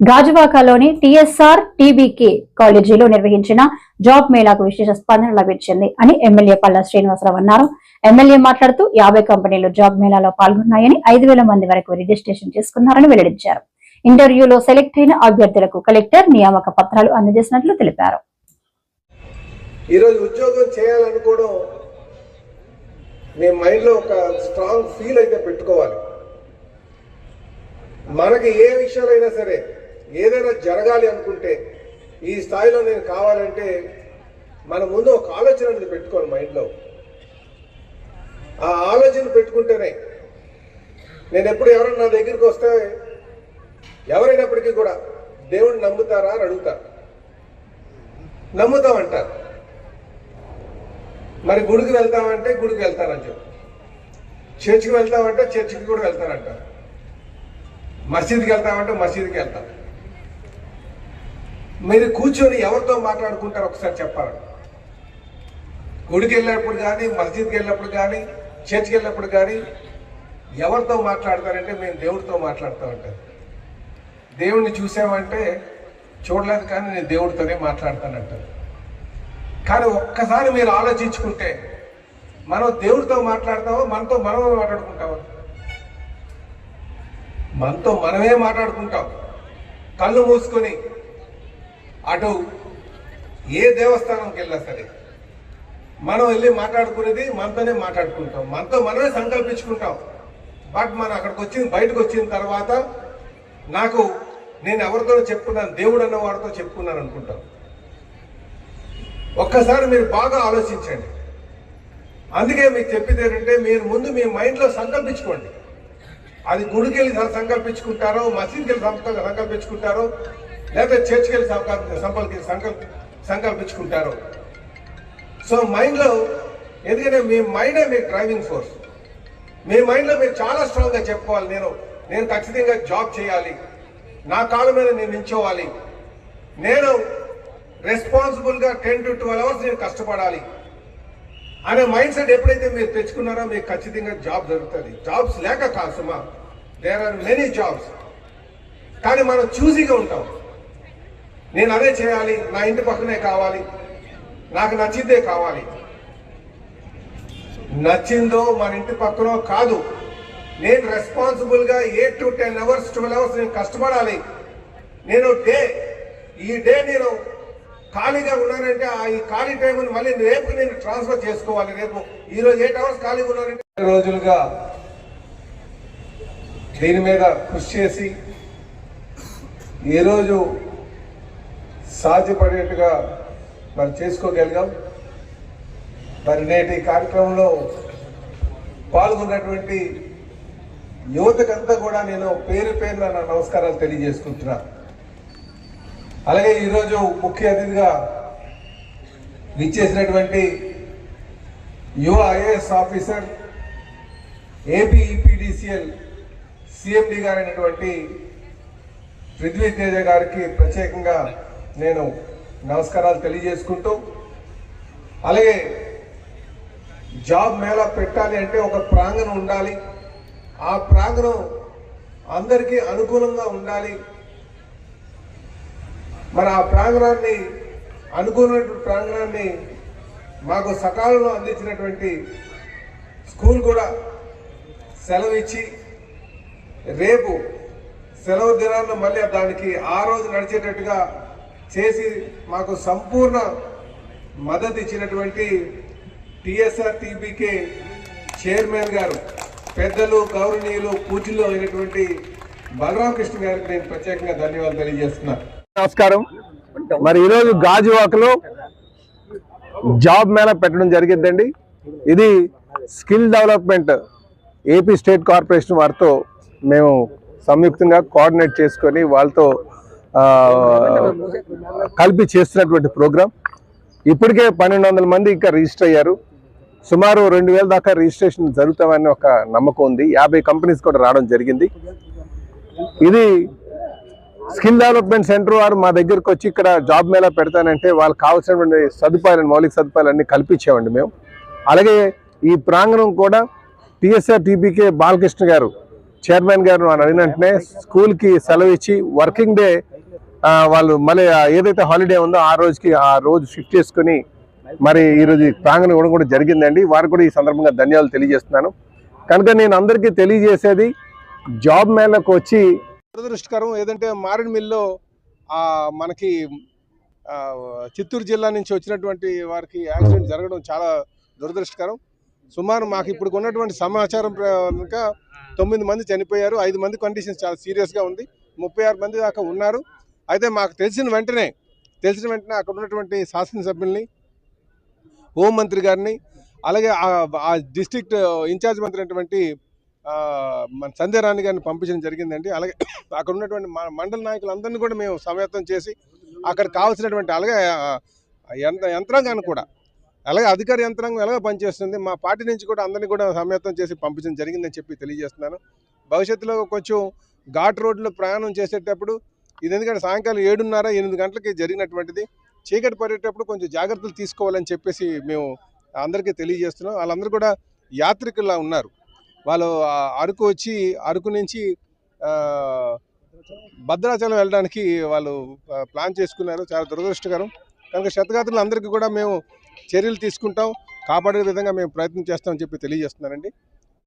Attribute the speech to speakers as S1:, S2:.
S1: గాజువాకలోని TSR TBK కాలేజీలో నిర్వహించిన job మేళాకు విశేష స్పందన లభించింది అని ఎమ్మెల్యే పల్లా శ్రీనివాసరావు అన్నారు. ఎమ్మెల్యే మాట్లాడుతూ యాభై కంపెనీలు జాబ్ మేళాలో పాల్గొన్నాయని ఐదు వేల మంది వరకు రిజిస్ట్రేషన్ చేసుకున్నారని వెల్లడించారు. ఇంటర్వ్యూలో సెలెక్ట్ అయిన అభ్యర్థులకు కలెక్టర్ నియామక పత్రాలు అందజేసినట్లు తెలిపారు.
S2: ఈరోజు ఉద్యోగం చేయాలనుకోవడం మీ మైండ్లో ఒక స్ట్రాంగ్ ఫీల్ అయితే పెట్టుకోవాలి. మనకి ఏ విషయాలైనా సరే ఏదైనా జరగాలి అనుకుంటే ఈ స్థాయిలో నేను కావాలంటే మన ముందు ఒక ఆలోచన అనేది పెట్టుకోవాలి మైండ్లో. ఆ ఆలోచన పెట్టుకుంటేనే నేను ఎప్పుడు ఎవరైనా నా దగ్గరికి వస్తే ఎవరైనప్పటికీ కూడా దేవుడిని నమ్ముతారా అని అడుగుతారు. నమ్ముతామంటారు. మరి గుడికి వెళ్తామంటే గుడికి వెళ్తానని చెప్పు. చర్చికి వెళ్తామంటే చర్చికి కూడా వెళ్తారంటారు. మసీద్కి వెళ్తామంటే మసీద్కి వెళ్తారు. మీరు కూర్చొని ఎవరితో మాట్లాడుకుంటారు ఒకసారి చెప్పాలి గుడికి వెళ్ళినప్పుడు కానీ మస్జిద్కి వెళ్ళినప్పుడు కానీ చర్చ్కి వెళ్ళినప్పుడు కానీ ఎవరితో మాట్లాడతారంటే మేము దేవుడితో మాట్లాడతామంటారు దేవుడిని చూసామంటే చూడలేదు కానీ నేను దేవుడితోనే మాట్లాడతానంటారు కానీ ఒక్కసారి మీరు ఆలోచించుకుంటే మనం దేవుడితో మాట్లాడతామో మనతో మనమే మాట్లాడుకుంటామో? మనతో మనమే మాట్లాడుకుంటాం. కళ్ళు మూసుకొని అటు ఏ దేవస్థానంకి వెళ్ళినా సరే మనం వెళ్ళి మాట్లాడుకునేది మనతోనే మాట్లాడుకుంటాం. మనతో మనమే సంకల్పించుకుంటాం. బట్ మనం అక్కడికి వచ్చిన బయటకు వచ్చిన తర్వాత నాకు నేను ఎవరితో చెప్పుకున్నాను దేవుడు అన్న వాడితో చెప్పుకున్నాను అనుకుంటాం. ఒక్కసారి మీరు బాగా ఆలోచించండి. అందుకే మీకు చెప్పేది ఏంటంటే మీరు ముందు మీ మైండ్లో సంకల్పించుకోండి. అది గుడికి వెళ్ళి సంకల్పించుకుంటారో మసీద్కి వెళ్ళి సంకల్పించుకుంటారో లేకపోతే చర్చ్కి వెళ్ళి సంకల్ప సంకల్ప సంకల్ప సో మైండ్లో ఎందుకంటే మీ మైండే మీ డ్రైవింగ్ ఫోర్స్. మీ మైండ్లో మీరు చాలా స్ట్రాంగ్గా చెప్పుకోవాలి. నేను నేను ఖచ్చితంగా జాబ్ చేయాలి. నా కాళ్ళ మీద నేను నించోవాలి నేను రెస్పాన్సిబుల్గా టెన్ టు ట్వెల్వ్ అవర్స్ నేను కష్టపడాలి. అనే మైండ్ సెట్ ఎప్పుడైతే మీరు తెచ్చుకున్నారో మీకు ఖచ్చితంగా జాబ్ దొరుకుతుంది. జాబ్స్ లేక కాదు దేర్ ఆర్ మెనీ జాబ్స్ కానీ మనం చూజీగా ఉంటాం. నేను అదే చేయాలి. నా ఇంటి పక్కనే కావాలి. నాకు నచ్చిందే కావాలి. నచ్చిందో మన ఇంటి పక్కనో కాదు. నేను రెస్పాన్సిబుల్గా eight to ten hours twelve hours నేను కష్టపడాలి. నేను డే ఈ డే నేను ఖాళీగా ఉన్నానంటే ఆ ఈ ఖాళీ టైంని మళ్ళీ రేపు నేను ట్రాన్స్ఫర్ చేసుకోవాలి. రేపు ఈ రోజు ఎయిట్ అవర్స్ ఖాళీగా ఉన్నానంటే రోజులుగా దీని మీద కృషి చేసి ఈరోజు సాధ్యపడేట్టుగా మరి చేసుకోగలిగాం. మరి నేటి కార్యక్రమంలో పాల్గొన్నటువంటి యువతకంతా కూడా నేను పేరు పేరున నా నమస్కారాలు తెలియజేసుకుంటున్నా. అలాగే ఈరోజు ముఖ్య అతిథిగా విచ్చేసినటువంటి యువ IAS officer AP EPDCL CMD గారైనటువంటి Prithvi Teja గారికి ప్రత్యేకంగా నేను నమస్కారాలు తెలియజేసుకుంటూ అలాగే జాబ్ మేళా పెట్టాలి అంటే ఒక ప్రాంగణం ఉండాలి. ఆ ప్రాంగణం అందరికీ అనుకూలంగా ఉండాలి. మరి ఆ ప్రాంగణాన్ని అనుకున్నటువంటి ప్రాంగణాన్ని మాకు సకాలంలో అందించినటువంటి స్కూల్ కూడా సెలవు ఇచ్చి రేపు సెలవు దినాల్లో మళ్ళీ దానికి ఆ రోజు నడిచేటట్టుగా చేసి మాకు సంపూర్ణ మద్దతు ఇచ్చినటువంటి టిఎస్ఆర్ టీబీకే చైర్మన్ గారు పెద్దలు గౌరవనీయులు పూజలు అయినటువంటి బలరామకృష్ణ గారికి నేను ప్రత్యేకంగా ధన్యవాదాలు తెలియజేస్తున్నాను
S3: నమస్కారం. మరి ఈరోజు గాజువాకలో జాబ్ మేళా పెట్టడం జరిగిందండి. ఇది skill development AP state corporation వారితో మేము సంయుక్తంగా కోఆర్డినేట్ చేసుకొని వాళ్ళతో కలిపి చేస్తున్నటువంటి ప్రోగ్రాం. ఇప్పటికే పన్నెండు వందల మంది ఇంకా రిజిస్టర్ అయ్యారు. సుమారు రెండు వేల దాకా రిజిస్ట్రేషన్ జరుగుతామని ఒక నమ్మకం ఉంది. యాభై కంపెనీస్ కూడా రావడం జరిగింది. ఇది స్కిల్ డెవలప్మెంట్ సెంటర్ వారు మా దగ్గరకు వచ్చి ఇక్కడ జాబ్ మేళా పెడతానంటే వాళ్ళకి కావాల్సినటువంటి సదుపాయాలను మౌలిక సదుపాయాలన్నీ కల్పించామండి మేము. అలాగే ఈ ప్రాంగణం కూడా టీఎస్ఆర్ టీబీకే బాలకృష్ణ గారు
S2: చైర్మన్ గారు అని అడిగిన వెంటనే స్కూల్కి సెలవు ఇచ్చి వర్కింగ్ డే వాళ్ళు మళ్ళీ ఏదైతే హాలిడే ఉందో ఆ రోజుకి ఆ రోజు షిఫ్ట్ చేసుకుని మరి ఈరోజు ప్రాంగణం ఇవ్వడం కూడా జరిగిందండి. వారికి కూడా ఈ సందర్భంగా ధన్యవాదాలు తెలియజేస్తున్నాను. కనుక నేను అందరికీ తెలియజేసేది జాబ్ మేళకు వచ్చి దురదృష్టకరం ఏదంటే మారేడుమిల్లో మిల్లో మనకి చిత్తూరు జిల్లా నుంచి వచ్చినటువంటి వారికి యాక్సిడెంట్ జరగడం చాలా దురదృష్టకరం. సుమారు మాకు ఇప్పుడు ఉన్నటువంటి సమాచారం కనుక తొమ్మిది మంది చనిపోయారు. ఐదు మంది కండిషన్స్ చాలా సీరియస్గా ఉంది. ముప్పై ఆరు మంది దాకా ఉన్నారు. అయితే మాకు తెలిసిన వెంటనే తెలిసిన వెంటనే అక్కడ ఉన్నటువంటి శాసనసభ్యుల్ని హోంమంత్రి గారిని అలాగే ఆ- డిస్టిక్ట్ డిస్ట్రిక్ట్ ఇన్ఛార్జ్ మంత్రి అయినటువంటి మన సంధ్య గారిని పంపించడం జరిగిందండి. అలాగే అక్కడ ఉన్నటువంటి మ- మండల నాయకులందరినీ కూడా మేము సమయత్తం చేసి అక్కడ కావాల్సినటువంటి అలాగే యంత్రాంగాన్ని కూడా అలాగే అధికార యంత్రాంగం ఎలాగ పనిచేస్తుంది మా పార్టీ నుంచి కూడా అందరినీ కూడా సమయత్తం చేసి పంపించడం జరిగిందని చెప్పి తెలియజేస్తున్నాను. భవిష్యత్తులో కొంచెం ఘాట్ రోడ్లో ప్రయాణం చేసేటప్పుడు ఇది ఎందుకంటే సాయంకాలం ఏడున్నర ఎనిమిది గంటలకి జరిగినటువంటిది. చీకటి పడేటప్పుడు కొంచెం జాగ్రత్తలు తీసుకోవాలని చెప్పేసి మేము అందరికీ తెలియజేస్తున్నాం. వాళ్ళందరూ కూడా యాత్రికుల్లా ఉన్నారు. వాళ్ళు అరకు వచ్చి అరకు నుంచి భద్రాచలం వెళ్ళడానికి వాళ్ళు ప్లాన్ చేసుకున్నారు. చాలా దురదృష్టకరం. కనుక శతగాత్రులు అందరికీ కూడా మేము చర్యలు తీసుకుంటాం. కాపాడే విధంగా మేము ప్రయత్నం చేస్తామని చెప్పి తెలియజేస్తున్నారండి